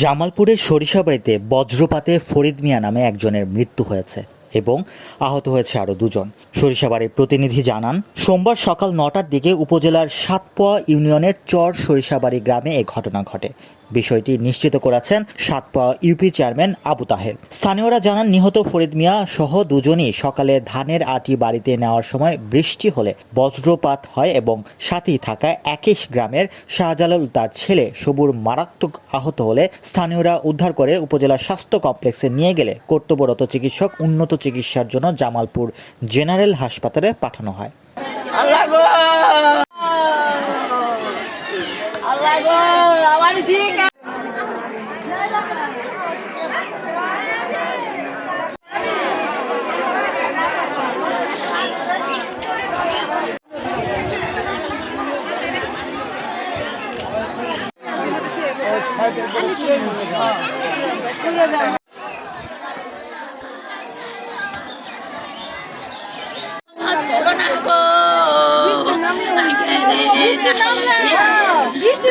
জামালপুরের সরিষাবাড়িতে বজ্রপাতে ফরিদ মিয়া নামে একজনের মৃত্যু হয়েছে। এবং আহত হয়েছে আরও দুজন। সরিষাবাড়ির প্রতিনিধি জানান, সোমবার সকাল নটার দিকে উপজেলার সাতপোয়া ইউনিয়নের চর সরিষাবাড়ি গ্রামে এ ঘটনা ঘটে। বিষয়টি নিশ্চিত করেছেন সাতপোয়া ইউপি চেয়ারম্যান আবু তাহের। স্থানীয়রা জানান, নিহত ফরিদ মিয়া সহ দুজনই সকালে ধানের আটি বাড়িতে নেওয়ার সময় বৃষ্টি হলে বজ্রপাত হয় এবং সাথেই থাকা একেশ গ্রামের শাহজালাল তার ছেলে সবুর মারাত্মক আহত হলে স্থানীয়রা উদ্ধার করে উপজেলা স্বাস্থ্য কমপ্লেক্সে নিয়ে গেলে কর্তব্যরত চিকিৎসক উন্নত চিকিৎসার জন্য জামালপুর জেনারেল হাসপাতালে পাঠানো হয়। বৃষ্টি